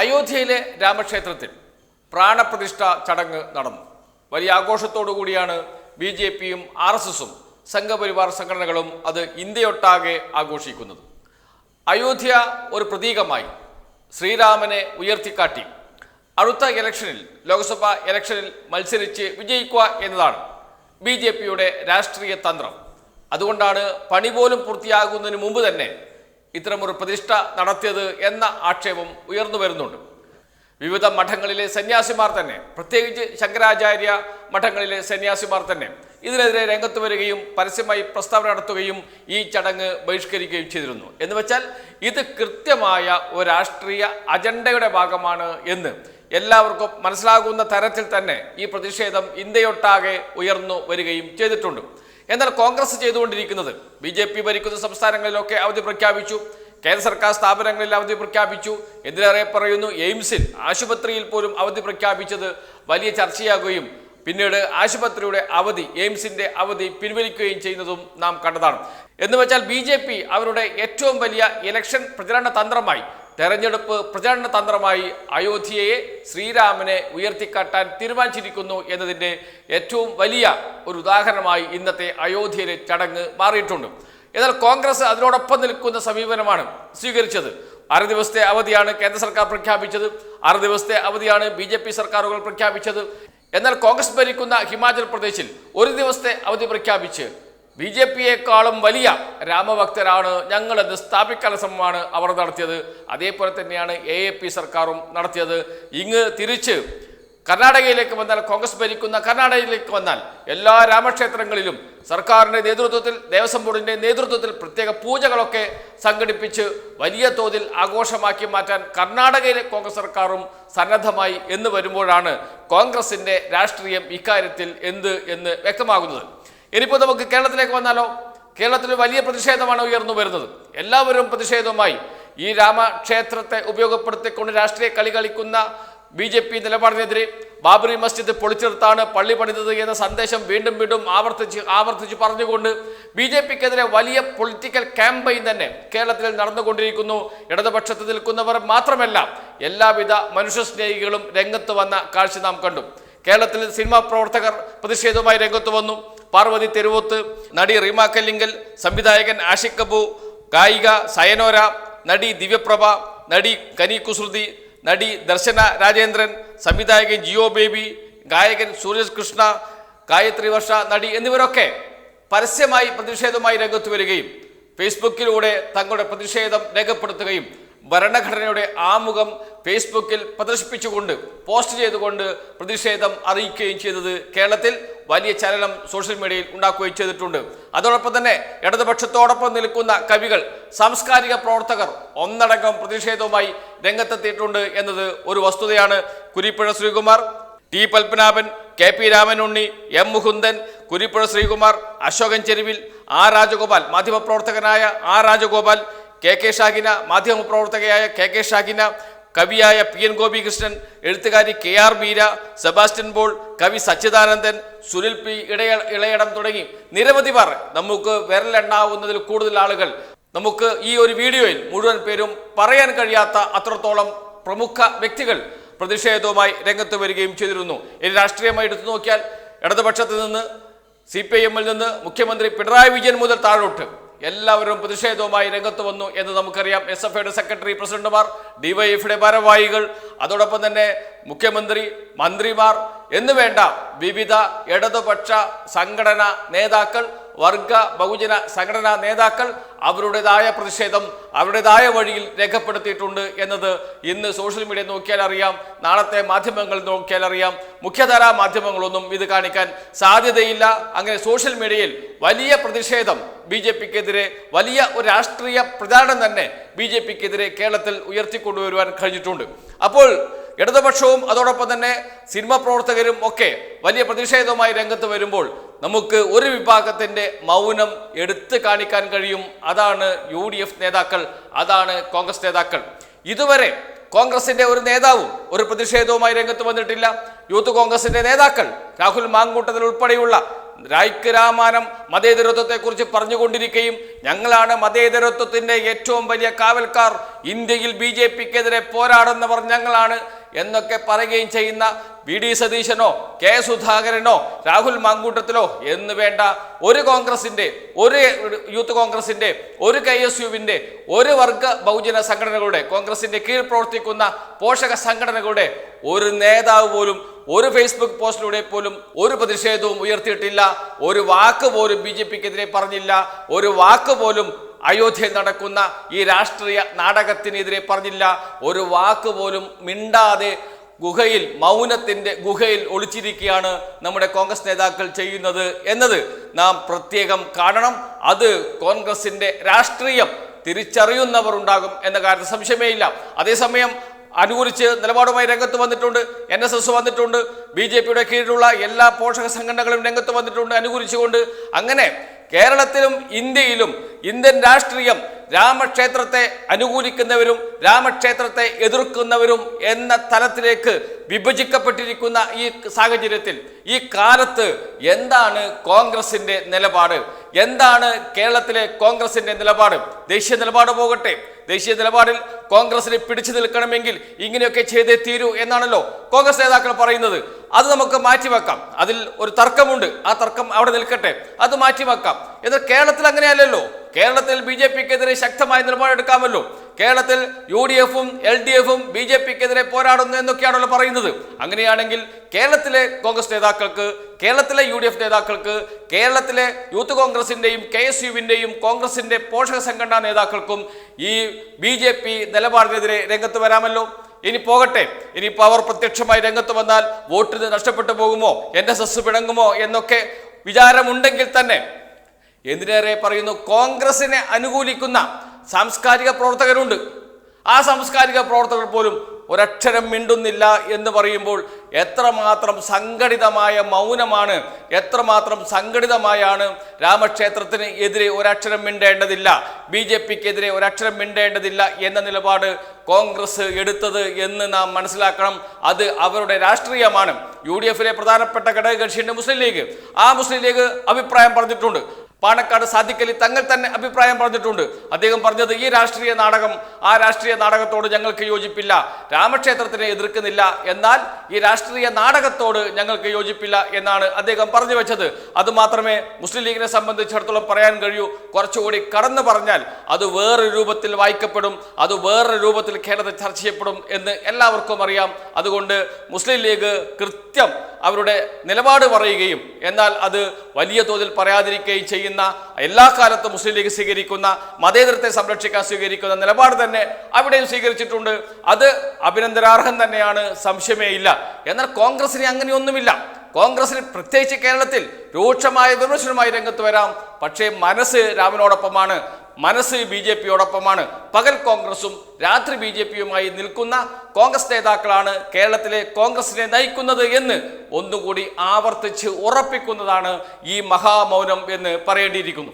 അയോധ്യയിലെ രാമക്ഷേത്രത്തിൽ പ്രാണപ്രതിഷ്ഠ ചടങ്ങ് നടന്നു. വലിയ ആഘോഷത്തോടു കൂടിയാണ് ബി ജെ പിയും ആർ എസ് എസും സംഘപരിവാർ സംഘടനകളും അത് ഇന്ത്യയൊട്ടാകെ ആഘോഷിക്കുന്നത്. അയോധ്യ ഒരു പ്രതീകമായി ശ്രീരാമനെ ഉയർത്തിക്കാട്ടി. അടുത്ത ഇലക്ഷനിൽ ലോക്സഭാ ഇലക്ഷനിൽ മത്സരിച്ച് വിജയിക്കുക എന്നതാണ് ബി ജെ പിയുടെ രാഷ്ട്രീയ തന്ത്രം. അതുകൊണ്ടാണ് പണി പോലും പൂർത്തിയാകുന്നതിന് മുമ്പ് തന്നെ ഇത്തരമൊരു പ്രതിഷ്ഠ നടത്തിയത് എന്ന ആക്ഷേപം ഉയർന്നു വരുന്നുണ്ട്. വിവിധ മഠങ്ങളിലെ സന്യാസിമാർ തന്നെ പ്രത്യേകിച്ച് ശങ്കരാചാര്യ മഠങ്ങളിലെ സന്യാസിമാർ തന്നെ ഇതിനെതിരെ രംഗത്ത് വരികയും പരസ്യമായി പ്രസ്താവന നടത്തുകയും ഈ ചടങ്ങ് ബഹിഷ്കരിക്കുകയും ചെയ്തിരുന്നു. എന്ന് വെച്ചാൽ ഇത് കൃത്യമായ ഒരു രാഷ്ട്രീയ അജണ്ടയുടെ ഭാഗമാണ് എന്ന് എല്ലാവർക്കും മനസ്സിലാകുന്ന തരത്തിൽ തന്നെ ഈ പ്രതിഷേധം ഇന്ത്യയൊട്ടാകെ ഉയർന്നു വരികയും ചെയ്തിട്ടുണ്ട്. എന്നാൽ കോൺഗ്രസ് ചെയ്തുകൊണ്ടിരിക്കുന്നത്? ബി ജെ പി ഭരിക്കുന്ന സംസ്ഥാനങ്ങളിലൊക്കെ അവധി പ്രഖ്യാപിച്ചു. കേന്ദ്ര സർക്കാർ സ്ഥാപനങ്ങളിൽ അവധി പ്രഖ്യാപിച്ചു. എന്തിനേറെ പറയുന്നു? എയിംസിൽ ആശുപത്രിയിൽ പോലും അവധി പ്രഖ്യാപിച്ചത് വലിയ ചർച്ചയാകുകയും പിന്നീട് ആശുപത്രിയുടെ അവധി എയിംസിന്റെ അവധി പിൻവലിക്കുകയും ചെയ്യുന്നതും നാം കണ്ടതാണ്. എന്ന് വെച്ചാൽ ബി ജെ പി അവരുടെ ഏറ്റവും വലിയ ഇലക്ഷൻ പ്രചരണ തന്ത്രമായി തെരഞ്ഞെടുപ്പ് പ്രചരണ തന്ത്രമായി അയോധ്യയെ ശ്രീരാമനെ ഉയർത്തിക്കാട്ടാൻ തീരുമാനിച്ചിരിക്കുന്നു എന്നതിന്റെ ഏറ്റവും വലിയ ഒരു ഉദാഹരണമായി ഇന്നത്തെ അയോധ്യയിലെ ചടങ്ങ് മാറിയിട്ടുണ്ട്. എന്നാൽ കോൺഗ്രസ് അതിനോടൊപ്പം നിൽക്കുന്ന സമീപനമാണ് സ്വീകരിച്ചത്. ആറ് ദിവസത്തെ അവധിയാണ് കേന്ദ്ര സർക്കാർ പ്രഖ്യാപിച്ചത്. ആറ് ദിവസത്തെ അവധിയാണ് ബി ജെ പി സർക്കാരുകൾ പ്രഖ്യാപിച്ചത്. എന്നാൽ കോൺഗ്രസ് ഭരിക്കുന്ന ഹിമാചൽ പ്രദേശിൽ ഒരു ദിവസത്തെ അവധി പ്രഖ്യാപിച്ച് ബി ജെ പിയെക്കാളും വലിയ രാമഭക്തരാണ് ഞങ്ങളെന്ന് സ്ഥാപിക്കാനുള്ള ശ്രമമാണ് അവർ നടത്തിയത്. അതേപോലെ തന്നെയാണ് എ എ പി സർക്കാരും നടത്തിയത്. ഇങ്ങ് തിരിച്ച് കർണാടകയിലേക്ക് വന്നാൽ കോൺഗ്രസ് ഭരിക്കുന്ന കർണാടകയിലേക്ക് വന്നാൽ എല്ലാ രാമക്ഷേത്രങ്ങളിലും സർക്കാരിന്റെ നേതൃത്വത്തിൽ ദേവസ്വം ബോർഡിന്റെ നേതൃത്വത്തിൽ പ്രത്യേക പൂജകളൊക്കെ സംഘടിപ്പിച്ച് വലിയ തോതിൽ ആഘോഷമാക്കി മാറ്റാൻ കർണാടകയിലെ കോൺഗ്രസ് സർക്കാരും സന്നദ്ധമായി എന്ന് വരുമ്പോഴാണ് കോൺഗ്രസിന്റെ രാഷ്ട്രീയം ഇക്കാര്യത്തിൽ എന്ത് എന്ന് വ്യക്തമാകുന്നത്. ഇനിയിപ്പോൾ നമുക്ക് കേരളത്തിലേക്ക് വന്നാലോ? കേരളത്തിൽ വലിയ പ്രതിഷേധമാണ് ഉയർന്നു വരുന്നത്. എല്ലാവരും പ്രതിഷേധവുമായി ഈ രാമക്ഷേത്രത്തെ ഉപയോഗപ്പെടുത്തിക്കൊണ്ട് രാഷ്ട്രീയ കളി കളിക്കുന്ന ബി ജെ പി നിലപാടിനെതിരെ ബാബറി മസ്ജിദ് പൊളിച്ചെടുത്താണ് പള്ളി പണിതത് എന്ന സന്ദേശം വീണ്ടും വീണ്ടും ആവർത്തിച്ച് ആവർത്തിച്ച് പറഞ്ഞുകൊണ്ട് ബി ജെ പിക്കെതിരെ വലിയ പൊളിറ്റിക്കൽ ക്യാമ്പയിൻ തന്നെ കേരളത്തിൽ നടന്നുകൊണ്ടിരിക്കുന്നു. ഇടതുപക്ഷത്ത് നിൽക്കുന്നവർ മാത്രമല്ല എല്ലാവിധ മനുഷ്യസ്നേഹികളും രംഗത്ത് വന്ന കാഴ്ച നാം കണ്ടു. കേരളത്തിൽ സിനിമാ പ്രവർത്തകർ പ്രതിഷേധവുമായി രംഗത്ത് വന്നു. പാർവതി തെരുവോത്ത് നടി റീമ കല്ലിങ്കൽ സംവിധായകൻ ആഷിഖ് കബു ഗായിക സയനോര നടി ദിവ്യപ്രഭ നടി കനി കുസൃതി നടി ദർശന രാജേന്ദ്രൻ സംവിധായകൻ ജിയോ ബേബി ഗായകൻ സൂരജ് കൃഷ്ണ ഗായത്രി വർഷ നടി എന്നിവരൊക്കെ പരസ്യമായി പ്രതിഷേധവുമായി രംഗത്ത് വരികയും ഫേസ്ബുക്കിലൂടെ തങ്ങളുടെ പ്രതിഷേധം രേഖപ്പെടുത്തുകയും ഭരണഘടനയുടെ ആമുഖം ഫേസ്ബുക്കിൽ പ്രദർശിപ്പിച്ചുകൊണ്ട് പോസ്റ്റ് ചെയ്തുകൊണ്ട് പ്രതിഷേധം അറിയിക്കുകയും ചെയ്തത് കേരളത്തിൽ വലിയ ചലനം സോഷ്യൽ മീഡിയയിൽ ഉണ്ടാക്കുകയും ചെയ്തിട്ടുണ്ട്. അതോടൊപ്പം തന്നെ ഇടതുപക്ഷത്തോടൊപ്പം നിൽക്കുന്ന കവികൾ സാംസ്കാരിക പ്രവർത്തകർ ഒന്നടങ്കം പ്രതിഷേധവുമായി രംഗത്തെത്തിയിട്ടുണ്ട് എന്നത് ഒരു വസ്തുതയാണ്. Kurippuzha Sreekumar T Padmanabhan K P Ramanunni M Mukundan Kurippuzha Sreekumar Ashokan Cheruvil ആ രാജഗോപാൽ മാധ്യമപ്രവർത്തകനായ ആ രാജഗോപാൽ കെ കെ ഷാഹിന മാധ്യമപ്രവർത്തകയായ കെ കെ ഷാഹിന കവിയായ പി എൻ ഗോപികൃഷ്ണൻ എഴുത്തുകാരി K R Meera Sebastian ball കവി സച്ചിദാനന്ദൻ സുനിൽ പി ഇടയ ഇളയടം തുടങ്ങി നിരവധി പേർ നമുക്ക് വിരലെണ്ണാവുന്നതിൽ കൂടുതൽ ആളുകൾ നമുക്ക് ഈ ഒരു വീഡിയോയിൽ മുഴുവൻ പേരും പറയാൻ കഴിയാത്ത അത്രത്തോളം പ്രമുഖ വ്യക്തികൾ പ്രതിഷേധവുമായി രംഗത്ത് വരികയും ചെയ്തിരുന്നു. ഇനി രാഷ്ട്രീയമായി എടുത്തു നോക്കിയാൽ ഇടതുപക്ഷത്ത് നിന്ന് സി പി ഐ എമ്മിൽ നിന്ന് മുഖ്യമന്ത്രി പിണറായി വിജയൻ മുതൽ താഴോട്ട്. എല്ലാവരും പ്രതിഷേധവുമായി രംഗത്ത് വന്നു എന്ന് നമുക്കറിയാം. എസ് എഫ് ഐയുടെ സെക്രട്ടറി പ്രസിഡന്റുമാർ ഡിവൈഎഫിയുടെ ഭാരവാഹികൾ അതോടൊപ്പം തന്നെ മുഖ്യമന്ത്രി മന്ത്രിമാർ എന്ന് വേണ്ട വിവിധ ഇടതുപക്ഷ സംഘടന നേതാക്കൾ വർഗ ബഹുജന സംഘടനാ നേതാക്കൾ അവരുടേതായ പ്രതിഷേധം അവരുടേതായ വഴിയിൽ രേഖപ്പെടുത്തിയിട്ടുണ്ട് എന്നത് ഇന്ന് സോഷ്യൽ മീഡിയ നോക്കിയാൽ അറിയാം. നാളത്തെ മാധ്യമങ്ങൾ നോക്കിയാൽ അറിയാം. മുഖ്യധാരാ മാധ്യമങ്ങളൊന്നും ഇത് കാണിക്കാൻ സാധ്യതയില്ല. അങ്ങനെ സോഷ്യൽ മീഡിയയിൽ വലിയ പ്രതിഷേധം ബി ജെ പിക്കെതിരെ വലിയ ഒരു രാഷ്ട്രീയ പ്രചാരണം തന്നെ ബി ജെ പിക്കെതിരെ കേരളത്തിൽ ഉയർത്തിക്കൊണ്ടുവരുവാൻ കഴിഞ്ഞിട്ടുണ്ട്. അപ്പോൾ ഇടതുപക്ഷവും അതോടൊപ്പം തന്നെ സിനിമ പ്രവർത്തകരും ഒക്കെ വലിയ പ്രതിഷേധവുമായി രംഗത്ത് വരുമ്പോൾ നമുക്ക് ഒരു വിഭാഗത്തിന്റെ മൗനം എടുത്തു കാണിക്കാൻ കഴിയും. അതാണ് യു നേതാക്കൾ അതാണ് കോൺഗ്രസ് നേതാക്കൾ. ഇതുവരെ കോൺഗ്രസിന്റെ ഒരു നേതാവും ഒരു പ്രതിഷേധവുമായി രംഗത്ത് വന്നിട്ടില്ല. യൂത്ത് കോൺഗ്രസിന്റെ നേതാക്കൾ രാഹുൽ മാങ്കൂട്ടത്തിൽ ഉൾപ്പെടെയുള്ള രായ്ക്ക് രാമാനം മതേതരത്വത്തെക്കുറിച്ച് പറഞ്ഞുകൊണ്ടിരിക്കുകയും ഞങ്ങളാണ് മതേതരത്വത്തിന്റെ ഏറ്റവും വലിയ കാവൽക്കാർ. ഇന്ത്യയിൽ ബി ജെ പിക്കെതിരെ പോരാടുന്നവർ ഞങ്ങളാണ് എന്നൊക്കെ പറയുകയും ചെയ്യുന്ന വി ഡി സതീശനോ കെ സുധാകരനോ രാഹുൽ മാങ്കൂട്ടത്തിലോ എന്ന് വേണ്ട ഒരു കോൺഗ്രസിന്റെ ഒരു യൂത്ത് കോൺഗ്രസിന്റെ ഒരു കെ എസ് യുവിന്റെ ഒരു വർഗ ബഹുജന സംഘടനകളുടെ കോൺഗ്രസിന്റെ കീഴിൽ പ്രവർത്തിക്കുന്ന പോഷക സംഘടനകളുടെ ഒരു നേതാവ് പോലും ഒരു ഫേസ്ബുക്ക് പോസ്റ്റിലൂടെ പോലും ഒരു പ്രതിഷേധവും ഉയർത്തിയിട്ടില്ല. ഒരു വാക്ക് പോലും ബി ജെ പിക്കെതിരെ പറഞ്ഞില്ല. ഒരു വാക്ക് പോലും അയോധ്യയിൽ നടക്കുന്ന ഈ രാഷ്ട്രീയ നാടകത്തിനെതിരെ പറഞ്ഞില്ല. ഒരു വാക്ക് പോലും മിണ്ടാതെ ഗുഹയിൽ മൗനത്തിന്റെ ഗുഹയിൽ ഒളിച്ചിരിക്കുകയാണ് നമ്മുടെ കോൺഗ്രസ് നേതാക്കൾ ചെയ്യുന്നത് എന്നത് നാം പ്രത്യേകം കാണണം. അത് കോൺഗ്രസിന്റെ രാഷ്ട്രീയം തിരിച്ചറിയുന്നവർ ഉണ്ടാകും എന്ന കാര്യത്തിൽ സംശയമേ ഇല്ല. അതേസമയം അനുകൂലിച്ച് നിലപാടുമായി രംഗത്ത് വന്നിട്ടുണ്ട്. എൻ എസ് എസ് വന്നിട്ടുണ്ട്. ബി ജെ പിയുടെ കീഴിലുള്ള എല്ലാ പോഷക സംഘടനകളും രംഗത്ത് വന്നിട്ടുണ്ട് അനുകൂലിച്ചുകൊണ്ട്. അങ്ങനെ കേരളത്തിലും ഇന്ത്യയിലും ഇന്ത്യൻ രാഷ്ട്രീയം രാമക്ഷേത്രത്തെ അനുകൂലിക്കുന്നവരും രാമക്ഷേത്രത്തെ എതിർക്കുന്നവരും എന്ന തലത്തിലേക്ക് വിഭജിക്കപ്പെട്ടിരിക്കുന്ന ഈ സാഹചര്യത്തിൽ ഈ കാലത്ത് എന്താണ് കോൺഗ്രസിന്റെ നിലപാട്? എന്താണ് കേരളത്തിലെ കോൺഗ്രസിന്റെ നിലപാട്? ദേശീയ നിലപാട് പോകട്ടെ. ദേശീയ നിലപാടിൽ കോൺഗ്രസിന് പിടിച്ചു നിൽക്കണമെങ്കിൽ ഇങ്ങനെയൊക്കെ ചെയ്തേ തീരൂ എന്നാണല്ലോ കോൺഗ്രസ് നേതാക്കൾ പറയുന്നത്. അത് നമുക്ക് മാറ്റിവെക്കാം. അതിൽ ഒരു തർക്കമുണ്ട്. ആ തർക്കം അവിടെ നിൽക്കട്ടെ. അത് മാറ്റിവെക്കാം. എന്നാൽ കേരളത്തിൽ അങ്ങനെയല്ലല്ലോ. കേരളത്തിൽ ബി ജെ പിക്കെതിരെ ശക്തമായ നിലപാടെടുക്കാമല്ലോ കേരളത്തിൽ യു ഡി എഫും എൽ ഡി എഫും ബി ജെ പിക്കെതിരെ പോരാടുന്നു എന്നൊക്കെയാണല്ലോ പറയുന്നത്. അങ്ങനെയാണെങ്കിൽ കേരളത്തിലെ കോൺഗ്രസ് നേതാക്കൾക്ക് കേരളത്തിലെ യു ഡി എഫ് നേതാക്കൾക്ക് കേരളത്തിലെ യൂത്ത് കോൺഗ്രസിന്റെയും കെ എസ് യുവിന്റെയും കോൺഗ്രസിന്റെ പോഷക സംഘടനാ നേതാക്കൾക്കും ഈ ബി ജെ പി നിലപാടിനെതിരെ രംഗത്ത് വരാമല്ലോ. ഇനി പോകട്ടെ. ഇനി അവർ പ്രത്യക്ഷമായി രംഗത്ത് വന്നാൽ വോട്ടിന് നഷ്ടപ്പെട്ടു പോകുമോ? എൻ എസ് എസ് എന്നൊക്കെ വിചാരമുണ്ടെങ്കിൽ തന്നെ എന്തിനേറെ പറയുന്നു കോൺഗ്രസിനെ അനുകൂലിക്കുന്ന സാംസ്കാരിക പ്രവർത്തകരുണ്ട്. ആ സാംസ്കാരിക പ്രവർത്തകർ പോലും ഒരക്ഷരം മിണ്ടുന്നില്ല എന്ന് പറയുമ്പോൾ എത്രമാത്രം സംഘടിതമായ മൗനമാണ് എത്രമാത്രം സംഘടിതമായാണ് രാമക്ഷേത്രത്തിന് എതിരെ ഒരക്ഷരം മിണ്ടേണ്ടതില്ല ബി ജെ പിക്കെതിരെ ഒരക്ഷരം മിണ്ടേണ്ടതില്ല എന്ന നിലപാട് കോൺഗ്രസ് എടുത്തത് എന്ന് നാം മനസ്സിലാക്കണം. അത് അവരുടെ രാഷ്ട്രീയമാണ്. യു ഡി എഫിലെ പ്രധാനപ്പെട്ട മുസ്ലിം ലീഗ്. ആ മുസ്ലിം ലീഗ് അഭിപ്രായം പറഞ്ഞിട്ടുണ്ട്. പാണക്കാട് സാദിക്കലി തങ്ങൾ തന്നെ അഭിപ്രായം പറഞ്ഞിട്ടുണ്ട്. അദ്ദേഹം പറഞ്ഞത് ഈ രാഷ്ട്രീയ നാടകം ആ രാഷ്ട്രീയ നാടകത്തോട് ഞങ്ങൾക്ക് യോജിപ്പില്ല രാമക്ഷേത്രത്തിനെ എതിർക്കുന്നില്ല എന്നാൽ ഈ രാഷ്ട്രീയ നാടകത്തോട് ഞങ്ങൾക്ക് യോജിപ്പില്ല എന്നാണ് അദ്ദേഹം പറഞ്ഞു വെച്ചത്. അതുമാത്രമേ മുസ്ലിം ലീഗിനെ സംബന്ധിച്ചിടത്തോളം പറയാൻ കഴിയൂ. കുറച്ചുകൂടി കടന്നു പറഞ്ഞാൽ അത് വേറൊരു രൂപത്തിൽ വായിക്കപ്പെടും അത് വേറൊരു രൂപത്തിൽ കേരളത്തിൽ ചർച്ച ചെയ്യപ്പെടും എന്ന് എല്ലാവർക്കും അറിയാം. അതുകൊണ്ട് മുസ്ലിം ലീഗ് കൃത്യം അവരുടെ നിലപാട് പറയുകയും എന്നാൽ അത് വലിയ തോതിൽ പറയാതിരിക്കുകയും ചെയ്യുന്ന. എല്ലാ കാലത്തും മുസ്ലിം ലീഗ് സ്വീകരിക്കുന്ന മതേതരത്തെ സംരക്ഷിക്കാൻ സ്വീകരിക്കുന്ന നിലപാട് തന്നെ അവിടെയും സ്വീകരിച്ചിട്ടുണ്ട്. അത് അഭിനന്ദനാർഹം തന്നെയാണ് സംശയമേ ഇല്ല. എന്നാൽ കോൺഗ്രസിന് അങ്ങനെയൊന്നുമില്ല. കോൺഗ്രസിന് പ്രത്യേകിച്ച് കേരളത്തിൽ രൂക്ഷമായ വിമർശനമായി രംഗത്ത് വരാം. പക്ഷേ മനസ്സ് രാമനോടൊപ്പമാണ്. മനസ്സ് ബി ജെ പിയോടൊപ്പമാണ്. പകൽ കോൺഗ്രസും രാത്രി ബി ജെ പിയുമായി നിൽക്കുന്ന കോൺഗ്രസ് നേതാക്കളാണ് കേരളത്തിലെ കോൺഗ്രസിനെ നയിക്കുന്നത് എന്ന് ഒന്നുകൂടി ആവർത്തിച്ച് ഉറപ്പിക്കുന്നതാണ് ഈ മഹാമൗനം എന്ന് പറയേണ്ടിയിരിക്കുന്നു.